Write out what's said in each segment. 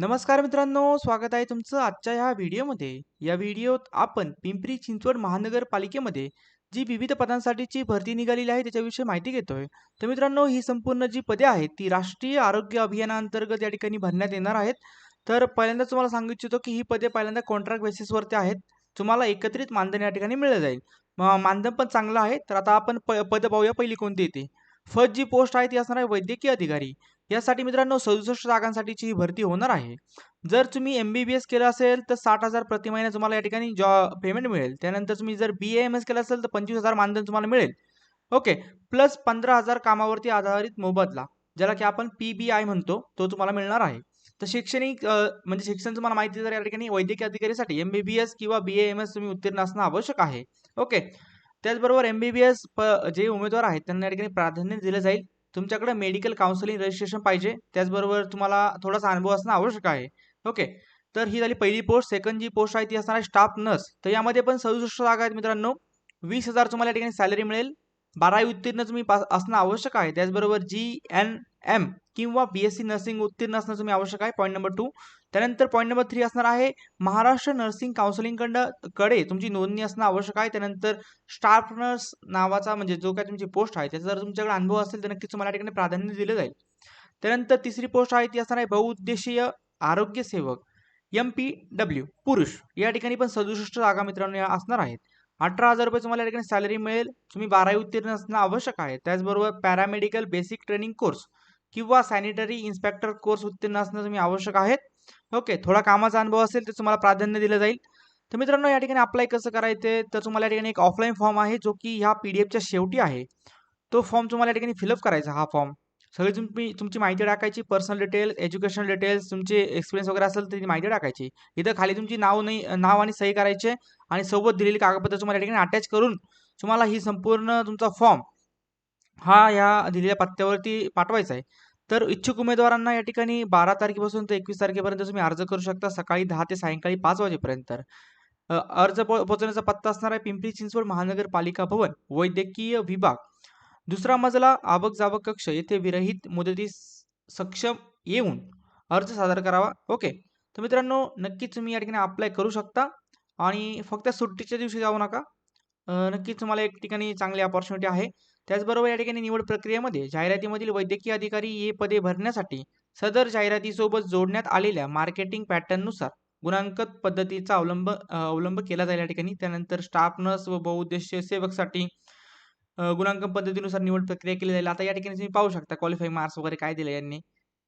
नमस्कार मित्रांनो स्वागत आहे तुमचं आजच्या ह्या व्हिडिओमध्ये. या व्हिडिओत आपण पिंपरी चिंचवड महानगरपालिकेमध्ये जी विविध पदांसाठीची भरती निघालेली आहे त्याच्याविषयी माहिती घेतोय. तर मित्रांनो ही संपूर्ण जी पदे आहेत ती राष्ट्रीय आरोग्य अभियानाअंतर्गत या ठिकाणी भरण्यात येणार आहेत. तर पहिल्यांदा तुम्हाला सांगू इच्छितो की ही पदे पहिल्यांदा कॉन्ट्रॅक्ट बेसिसवरती आहेत. तुम्हाला एकत्रित मानधन या ठिकाणी मिळलं जाईल. म- मानधन पण चांगलं आहे. तर आता आपण प पद पाहूया. पहिली कोणती येते फर्स्ट जी पोस्ट आहे ती असणार आहे वैद्यकीय अधिकारी. यासाठी मित्रांनो सदुसष्ट जागांसाठीची ही भरती होणार आहे. जर तुम्ही एम बी बी एस केलं असेल तर साठ हजार प्रति महिना तुम्हाला या ठिकाणी जॉ पेमेंट मिळेल. त्यानंतर तुम्ही जर बी एम एस केलं असेल तर पंचवीस हजार मानधन तुम्हाला मिळेल. ओके प्लस पंधरा हजार कामावरती आधारित मोबदला ज्याला की आपण पी बी आय म्हणतो तो तुम्हाला मिळणार आहे. तर शैक्षणिक म्हणजे शिक्षण तुम्हाला माहिती जर या ठिकाणी वैद्यकीय अधिकारीसाठी एम बी बी एस किंवा बी एम एस तुम्ही उत्तीर्ण असणं आवश्यक आहे. ओके त्याचबरोबर एम बी बी एस प जे उमेदवार आहेत त्यांना या ठिकाणी प्राधान्य दिलं जाईल. तुमच्याकडे मेडिकल काउन्सिलिंग रजिस्ट्रेशन पाहिजे. त्याचबरोबर तुम्हाला थोडासा अनुभव असणं आवश्यक आहे. ओके तर ही झाली पहिली पोस्ट सेकंड जी पोस्ट आहे ती असणार आहे स्टाफ नर्स तर यामध्ये पण सदुसष्ट जागा आहेत मित्रांनो. वीस हजार तुम्हाला या ठिकाणी सॅलरी मिळेल. बारावी उत्तीर्ण तुम्ही पास असणं आवश्यक आहे. त्याचबरोबर जी एन एम किंवा बी एस सी नर्सिंग उत्तीर्ण असणं तुम्ही आवश्यक आहे. पॉईंट नंबर टू त्यानंतर पॉईंट नंबर थ्री असणार आहे. महाराष्ट्र नर्सिंग काउन्सिलिंगकडं कडे तुमची नोंदणी असणं आवश्यक आहे. त्यानंतर स्टाफ नर्स नावाचा म्हणजे जो काय तुमची पोस्ट आहे त्याचा जर तुमच्याकडे अनुभव असेल तर नक्कीच तुम्हाला ठिकाणी प्राधान्य दिलं जाईल. त्यानंतर तिसरी पोस्ट आहे ती असणार आहे बहुउद्देशीय आरोग्य सेवक एम पी डब्ल्यू पुरुष. या ठिकाणी पण सदुसष्ट जागा मित्रांनो या असणार आहेत. अठरा हजार रुपये तुम्हाला या ठिकाणी सॅलरी मिळेल. तुम्ही बारावी उत्तीर्ण असणं आवश्यक आहे. त्याचबरोबर पॅरामेडिकल बेसिक ट्रेनिंग कोर्स किंवा सॅनिटरी इन्स्पेक्टर कोर्स उत्तीर्ण असणं तुम्ही आवश्यक आहेत. ओके थोडा कामाचा अनुभव असेल तर तुम्हाला प्राधान्य दिलं जाईल. तर मित्रांनो या ठिकाणी अप्लाय कसं करायचं? तर तुम्हाला या ठिकाणी एक ऑफलाईन फॉर्म आहे जो की ह्या पी डी एफच्या शेवटी आहे. तो फॉर्म तुम्हाला या ठिकाणी फिलअप करायचा हा फॉर्म सगळी तुम्ही तुमची माहिती टाकायची पर्सनल डिटेल्स एज्युकेशनल डिटेल्स तुमचे एक्सपिरियन्स वगैरे असेल तर ती माहिती टाकायची. इथं खाली तुमची नाव नाही नाव आणि सही करायचे आणि सोबत दिलेली कागदपत्र तुम्हाला या ठिकाणी अटॅच करून तुम्हाला ही संपूर्ण तुमचा फॉर्म हा या दिलेल्या पत्त्यावरती पाठवायचा आहे. तर इच्छुक उमेदवारांना या ठिकाणी बारा तारखेपासून ते एकवीस तारखेपर्यंत तुम्ही अर्ज करू शकता सकाळी दहा ते सायंकाळी पाच वाजेपर्यंत. अर्ज पो- पोहोचवण्याचा पत्ता असणार आहे पिंपरी चिंचवड महानगरपालिका भवन वैद्यकीय विभाग. दुसरा मजला आवक जावक कक्ष येथे विरहित मुदतीस सक्षम येऊन अर्ज सादर करावा. ओके. तर मित्रांनो नक्कीच तुम्ही या ठिकाणी अप्लाय करू शकता आणि फक्त सुट्टीच्या दिवशी जाऊ नका. नक्कीच तुम्हाला एक ठिकाणी चांगली अपॉर्च्युनिटी आहे. त्याचबरोबर या ठिकाणी निवड प्रक्रियेमध्ये जाहिरातीमधील वैद्यकीय अधिकारी हे पदे भरण्यासाठी सदर जाहिरातीसोबत जोडण्यात आलेल्या मार्केटिंग पॅटर्ननुसार गुणांकन पद्धतीचा अवलंब अवलंब केला जाईल या ठिकाणी. त्यानंतर स्टाफ नर्स व बहुउद्देशीय सेवकसाठी गुणांकन पद्धतीनुसार निवड प्रक्रिया केली जाईल. आता या ठिकाणी तुम्ही पाहू शकता क्वालिफाईंग मार्क्स वगैरे काय दिले यांनी.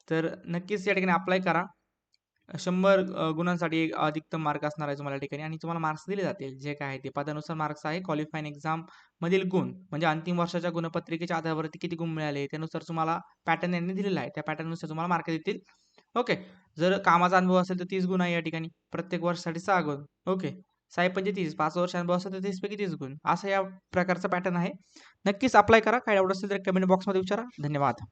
तर नक्कीच या ठिकाणी अप्लाय करा. शंभर गुणांसाठी एक अधिकतम मार्क असणार आहे तुम्हाला या ठिकाणी आणि तुम्हाला मार्क्स दिले जातील. जे काय आहे ते. पदानुसार मार्क्स आहे. क्वालिफाईंग एक्झाम मधील गुण म्हणजे अंतिम वर्षाच्या गुणपत्रिकेच्या आधारावरती किती गुण मिळाले त्यानुसार तुम्हाला पॅटर्न यांनी दिलेला आहे. त्या पॅटर्ननुसार तुम्हाला मार्क देतील. ओके जर कामाचा अनुभव असेल तर तीस गुण आहे या ठिकाणी. प्रत्येक वर्षासाठी सहा गुण. ओके साहेब म्हणजे तीस पाच वर्ष अनुभव असेल तर तीसपैकी तीस गुण. असं या प्रकारचा पॅटर्न आहे. नक्कीच अप्लाय करा. काय आवड असेल तर कमेंट बॉक्समध्ये विचारा. धन्यवाद.